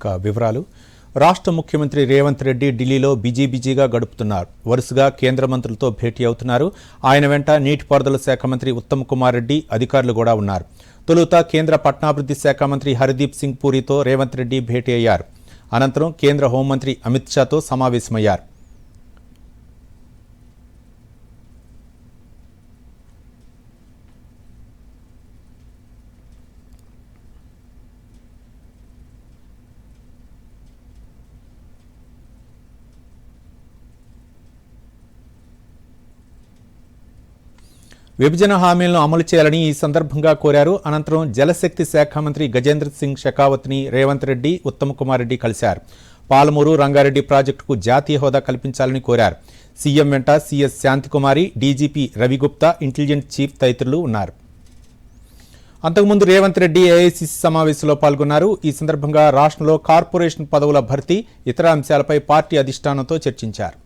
ఇక వివరాలు. రాష్ట్ర ముఖ్యమంత్రి రేవంత్ రెడ్డి ఢిల్లీలో బిజీ బిజీగా గడుపుతున్నారు. వరుసగా కేంద్ర మంత్రులతో భేటీ అవుతున్నారు. ఆయన వెంట నీటిపారుదల శాఖ మంత్రి ఉత్తమ్ కుమార్ రెడ్డి అధికారులు కూడా ఉన్నారు. తొలుత కేంద్ర పట్టణాభివృద్ధి శాఖ మంత్రి హర్దీప్ సింగ్ పూరితో రేవంత్ రెడ్డి భేటీ అయ్యారు. అనంతరం కేంద్ర హోంమంత్రి అమిత్ షాతో సమావేశమయ్యారు. విభజన హామీలను అమలు చేయాలని ఈ సందర్భంగా కోరారు. అనంతరం జలశక్తి శాఖ మంత్రి గజేంద్ర సింగ్ షెకావత్ని రేవంత్ రెడ్డి ఉత్తమ్ కుమార్ రెడ్డి కలిశారు. పాలమూరు రంగారెడ్డి ప్రాజెక్టుకు జాతీయ హోదా కల్పించాలని కోరారు. సీఎం వెంట CS Shanti Kumari DGP Ravi Gupta intelligent chief తదితరులు ఉన్నారు. అంతకుముందు రేవంత్ రెడ్డి ఏఐసిసి సమావేశంలో పాల్గొన్నారు. ఈ సందర్భంగా రాష్ట్రంలో కార్పొరేషన్ పదవుల భర్తీ ఇతర అంశాలపై పార్టీ అధిష్టానంతో చర్చించారు.